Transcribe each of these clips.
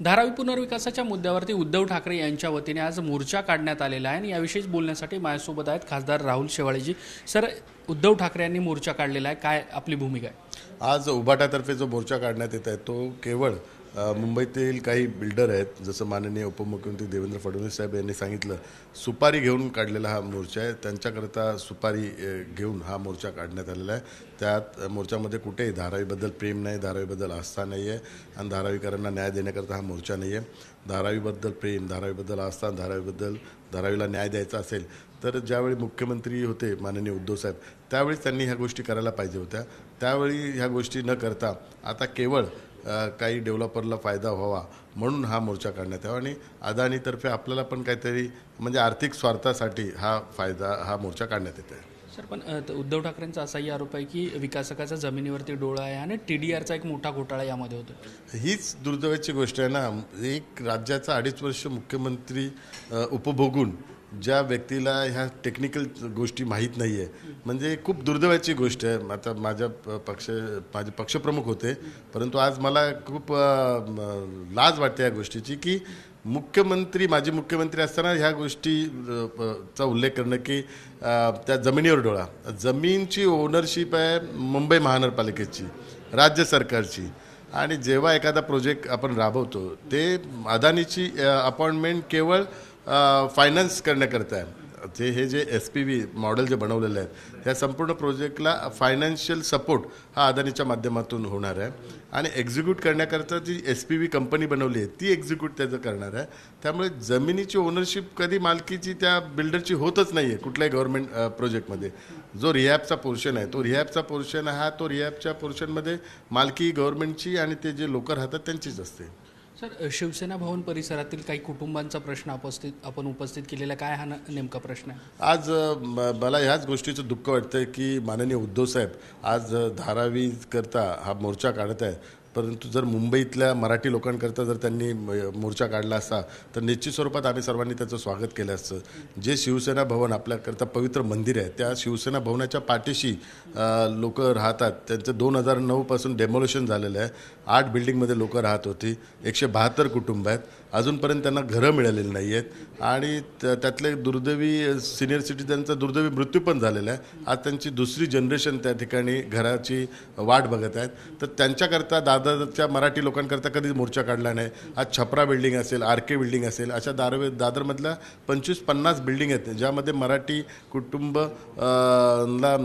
धारावी पुनर्विकासाच्या मुद्द्यावरती उद्धव ठाकरे यांच्या वतीने आज मोर्चा काढण्यात आलेला आहे आणि याविषयीच बोलण्यासाठी माझ्यासोबत आहेत खासदार राहुल शेवाळेजी. सर उद्धव ठाकरे यांनी मोर्चा काढलेला आहे. काय आपली भूमिका आहे? आज उभाटातर्फे जो मोर्चा काढण्यात येत आहे तो केवळ मुंबईतील काही बिल्डर आहेत जसं माननीय उपमुख्यमंत्री देवेंद्र फडणवीस साहेब यांनी सांगितलं सुपारी घेऊन काढलेला हा मोर्चा आहे. त्यांच्याकरता सुपारी घेऊन हा मोर्चा काढण्यात आलेला आहे. त्यात मोर्चामध्ये कुठेही धारावीबद्दल प्रेम नाही धारावीबद्दल आस्था नाही आहे आणि धारावीकरांना न्याय देण्याकरता हा मोर्चा नाही आहे. धारावीबद्दल प्रेम धारावीबद्दल आस्था धारावीबद्दल धारावीला न्याय द्यायचा असेल तर ज्यावेळी मुख्यमंत्री होते माननीय उद्धव साहेब त्यावेळी त्यांनी ह्या गोष्टी करायला पाहिजे होत्या. त्यावेळी ह्या गोष्टी न करता आता केवळ काही डेव्हलपरला फायदा व्हावा म्हणून हा मोर्चा काढण्यात यावा आणि अदानीतर्फे आपल्याला पण काहीतरी म्हणजे आर्थिक स्वार्थासाठी हा फायदा हा मोर्चा काढण्यात येत आहे सर पण उद्धव ठाकरेंचा असाही आरोप आहे की विकासकाचा जमिनीवरती डोळा आहे आणि टी डी आरचा एक मोठा घोटाळा यामध्ये होतो हीच दुर्दैवाची गोष्ट आहे ना. एक राज्याचा अडीच वर्ष मुख्यमंत्री उपभोगून ज्या व्यक्तीला ह्या टेक्निकल गोष्टी माहीत नाही आहे म्हणजे खूप दुर्दैवाची गोष्ट आहे. आता माझ्या प- पक्ष माझे पक्षप्रमुख होते परंतु आज मला खूप लाज वाटते या गोष्टीची की मुख्यमंत्री माजी मुख्यमंत्री असताना ह्या गोष्टी प- चा उल्लेख करणं की त्या जमिनीवर डोळा. जमीनची ओनरशिप आहे मुंबई महानगरपालिकेची राज्य सरकारची. आणि जेव्हा एखादा प्रोजेक्ट आपण राबवतो ते अदानीची अपॉइंटमेंट केवळ फायनान्स करण्याकरता आहे. जे हे जे एस पी व्ही मॉडेल जे बनवलेलं आहे त्या संपूर्ण प्रोजेक्टला फायनान्शियल सपोर्ट हा अदानीच्या माध्यमातून होणार आहे. आणि एक्झिक्यूट करण्याकरता जी एस पी व्ही कंपनी बनवली आहे ती एक्झिक्यूट त्याचं करणार आहे. त्यामुळे जमिनीची ओनरशिप कधी मालकीची त्या बिल्डरची होतच नाही आहे कुठल्याही गव्हर्नमेंट प्रोजेक्टमध्ये जो रिहॅबचा पोर्शन आहे तो रिहॅबचा पोर्शन हा तो रिहॅबच्या पोर्शनमध्ये मालकी गव्हर्नमेंटची आणि ते जे लोक राहतात त्यांचीच असते. सर शिवसेना भवन परिसरातील काही कुटुंबांचा प्रश्न उपस्थित आपण उपस्थित केलेला काय हा नेमका प्रश्न आहे? आज म- मला ह्याच गोष्टीचं दुःख वाटतं की माननीय उद्धव साहेब आज धारावी करता हा मोर्चा काढत आहे परंतु जर मुंबईतल्या मराठी लोकांकरता जर त्यांनी मोर्चा काढला असता तर निश्चित स्वरूपात आम्ही सर्वांनी त्याचं स्वागत केलं असतं. जे शिवसेना भवन आपल्याकरता पवित्र मंदिर आहे त्या शिवसेना भवनाच्या पाठीशी लोक राहतात. त्यांचं दोन हजार नऊपासून डेमोलेशन झालेलं आहे. आठ बिल्डिंगमध्ये लोक राहत होती. एकशे बहात्तर कुटुंब आहेत. अजूनपर्यंत त्यांना घरं मिळालेली नाही आहेत आणि त्या- त्यातले दुर्दैवी सिनियर सिटीजनचा दुर्दैवी मृत्यू पण झालेला आहे. आज त्यांची दुसरी जनरेशन त्या ठिकाणी घराची वाट बघत आहेत. तर त्यांच्याकरता दादरच्या मराठी लोकांकरता कधीच मोर्चा काढला नाही. आज छपरा बिल्डिंग असेल आर के बिल्डिंग असेल अशा दारवे दादरमधल्या पंचवीस पन्नास बिल्डिंग आहेत. ज्यामध्ये मराठी कुटुंब ला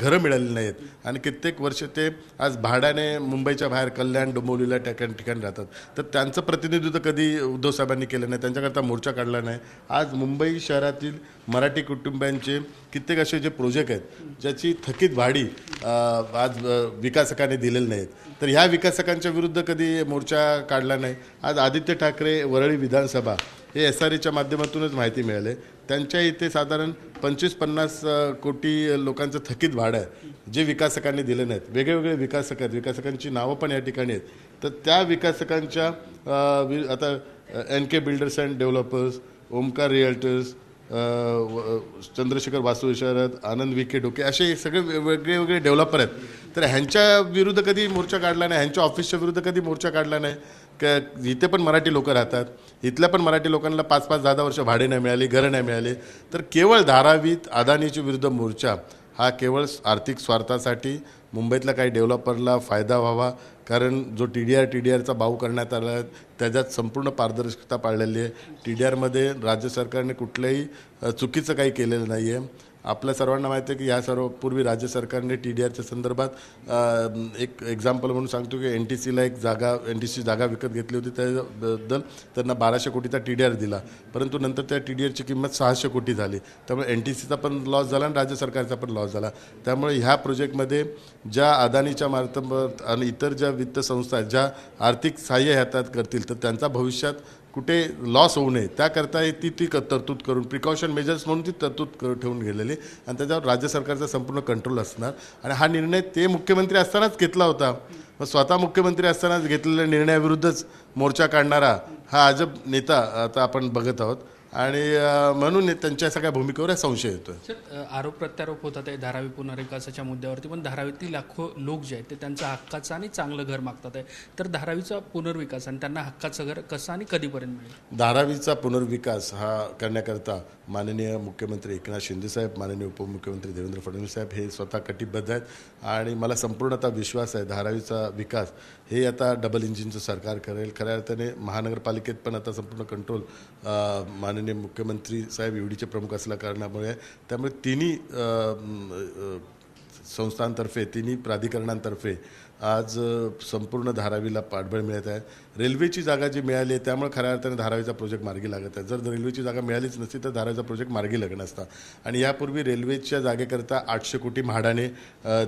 घरं मिळालेली नाहीत आणि कित्येक वर्ष ते आज भाड्याने मुंबईच्या बाहेर कल्याण डोंबिवलीला ठिकाण ठिकाणी राहतात. तर त्यांचं प्रतिनिधित्व कधी उद्धव साहेबांनी केलं नाही त्यांच्याकरता मोर्चा काढला नाही. आज मुंबई शहरातील मराठी कुटुंबियांचे कित्येक असे जे प्रोजेक्ट आहेत ज्याची थकीत भाडी आज विकासकाने विकासकांनी दिलेली नाहीत. तर ह्या विकासकांच्या विरुद्ध कधी मोर्चा काढला नाही. आज आदित्य ठाकरे वरळी विधानसभा हे एस आर एच्या माध्यमातूनच माहिती मिळाले. त्यांच्या इथे साधारण पंचवीस पन्नास कोटी लोकांचं थकीत भाडं आहे जे विकासकांनी दिले नाहीत. वेगळे विकासक आहेत. विकासकांची नावं पण या ठिकाणी आहेत. तर त्या विकासकांच्या वि- आता N K builders and developers Omkar realtors व- चंद्रशेखर वासू विशारद आनंद विखे डोके असे सगळे वे- वेगळे वेगळे डेव्हलपर आहेत. तर ह्यांच्या विरुद्ध कधी मोर्चा काढला नाही? ह्यांच्या ऑफिसच्या विरुद्ध कधी मोर्चा काढला नाही? का इथे पण मराठी लोक राहतात. इथल्या पण मराठी लोकांना पाच पाच दहा दहा वर्ष भाडे नाही मिळाले घरं नाही मिळाले. तर केवळ धारावीत अदानीच्या विरुद्ध मोर्चा हा केवळ आर्थिक स्वार्थासाठी मुंबईतल्या काही डेव्हलपरला फायदा व्हावा कारण जो T D R T D आरचा भाऊ करण्यात आला आहे त्याच्यात संपूर्ण पारदर्शकता पाळलेली आहे. टी डी आरमध्ये राज्य सरकारने कुठलंही चुकीचं काही केलेलं नाही आहे आपल्या सर्वांना माहिती आहे की या सर्व पूर्वी राज्य सरकारने टी डी आरच्या संदर्भात एक एक्झाम्पल म्हणून सांगतो की एन टी सीला एक जागा एन टी सी जागा विकत घेतली होती. त्याबद्दल त्यांना बाराशे कोटीचा टी डी आर दिला. परंतु नंतर त्या टी डी आरची किंमत सहाशे कोटी झाली. त्यामुळे एन टी सीचा पण लॉस झाला आणि राज्य सरकारचा पण लॉस झाला. त्यामुळे ह्या प्रोजेक्टमध्ये ज्या अदानीच्या मार्फत आणि इतर ज्या वित्त संस्था आहेत ज्या आर्थिक सहाय्य हातात करतील तर त्यांचा भविष्यात कुठे लॉस होऊ नये. त्याकरता हे ती ती क- तरतूद करून प्रिकॉशन मेजर्स म्हणून ती तरतूद कर ठेवून गेलेली. आणि त्याच्यावर राज्य सरकारचा संपूर्ण कंट्रोल असणार. आणि हा निर्णय ते मुख्यमंत्री असतानाच घेतला होता. मग स्वतः मुख्यमंत्री असतानाच घेतलेल्या निर्णयाविरुद्धच मोर्चा काढणारा हा अजब नेता आता आपण बघत आहोत. आणि म्हणून त्यांच्या सगळ्या भूमिकेवर संशय अ, आरोप प्रत्यारोप होतात आहे धारावी पुनर्विकासाच्या मुद्द्यावरती पण धारावीतील लाखो लोक जे आहेत ते त्यांचं हक्काचं आणि चांगलं घर मागतात आहे. तर धारावीचा पुनर्विकास आणि त्यांना हक्काचं घर कसं आणि कधीपर्यंत मिळेल? धारावीचा पुनर्विकास हा करण्याकरता माननीय मुख्यमंत्री एकनाथ शिंदेसाहेब माननीय उपमुख्यमंत्री देवेंद्र फडणवीस साहेब हे स्वतः कटिबद्ध आहेत. आणि मला संपूर्ण आता विश्वास आहे धारावीचा विकास हे आता डबल इंजिनचं सरकार करेल. खऱ्या अर्थाने महानगरपालिकेत पण आता संपूर्ण कंट्रोल माननीय मुख्यमंत्री साहेब युडीचे प्रमुख असल्या कारणामुळे त्यामुळे तिन्ही संस्थांतर्फे तिन्ही प्राधिकरणांतर्फे आज संपूर्ण धारावीला पाठबळ मिळत आहे. रेल्वेची जागा जी मिळाली आहे त्यामुळे खऱ्या अर्थाने धारावीचा प्रोजेक्ट मार्गी लागत आहे. जर रेल्वेची जागा मिळालीच नसती तर धारावीचा प्रोजेक्ट मार्गी लागत असता आणि यापूर्वी रेल्वेच्या जागेकरता आठशे कोटी म्हाडाने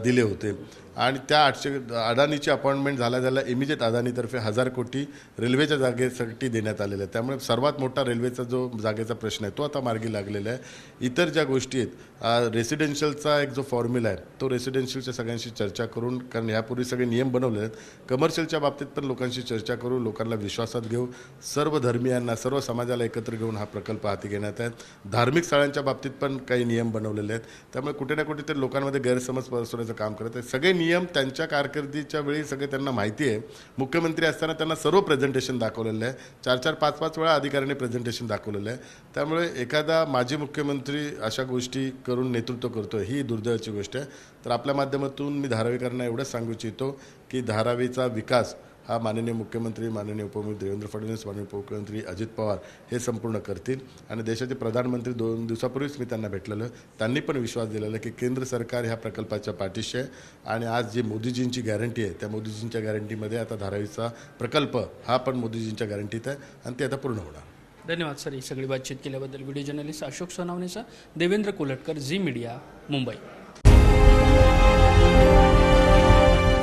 दिले होते. आणि त्या आठशे अदानीची अपॉइंटमेंट झाल्या झाल्या इमिजिएट अदानीतर्फे हजार कोटी रेल्वेच्या जागेसाठी देण्यात आलेलं आहे त्यामुळे सर्वात मोठा रेल्वेचा जो जागेचा प्रश्न आहे तो आता मार्गी लागलेला आहे. इतर ज्या गोष्टी आहेत रेसिडेन्शियलचा एक जो फॉर्म्युला आहे तो रेसिडेन्शियलच्या सगळ्यांशी चर्चा करून कारण यापूर्वी सगळे नियम बनवले आहेत कमर्शियलच्या बाबतीत पण लोकांशी चर्चा करू लोकांना विश्वासात घेऊ. सर्व धर्मियांना सर्व समाजाला एकत्र घेऊन हा प्रकल्प हाती घेण्यात आहे धार्मिक स्थळांच्या बाबतीत पण काही नियम बनवलेले आहेत. त्यामुळे कुठे ना कुठे ते लोकांमध्ये गैरसमज पसरवण्याचं काम करत आहेत. सगळे नियम त्यांच्या कारकिर्दीच्या वेळी सगळे त्यांना माहिती आहे. मुख्यमंत्री असताना त्यांना सर्व प्रेझेंटेशन दाखवलेलं आहे चार चार पाच पाच वेळा अधिकाऱ्यांनी प्रेझेंटेशन दाखवलेलं आहे त्यामुळे एखादा माजी मुख्यमंत्री अशा गोष्टी करून नेतृत्व करतो ही दुर्दैवाची गोष्ट आहे. तर आपल्या माध्यमातून मी धारावीकरांना एवढंच सांगू इच्छितो. की धारावीचा विकास हा माननीय मुख्यमंत्री माननीय उपमुख्यमंत्री देवेंद्र फडणवीस माननीय उपमुख्यमंत्री अजित पवार हे संपूर्ण करतील. आणि देशाचे प्रधानमंत्री दोन दिवसापूर्वीच मी त्यांना भेटलेलं. त्यांनी पण विश्वास दिलेला की केंद्र सरकार ह्या प्रकल्पाच्या पाठीशी आहे. आणि आज जी मोदीजींची गॅरंटी आहे त्या मोदीजींच्या गॅरंटीमध्ये आता धारावीचा प्रकल्प हा पण मोदीजींच्या गॅरंटीत आहे. आणि ते आता पूर्ण होणार. धन्यवाद सर. ही सगळी बातचीत केल्याबद्दल व्हिडिओ जर्नलिस्ट अशोक सोनावणेचा देवेंद्र कोलटकर झी मीडिया मुंबई.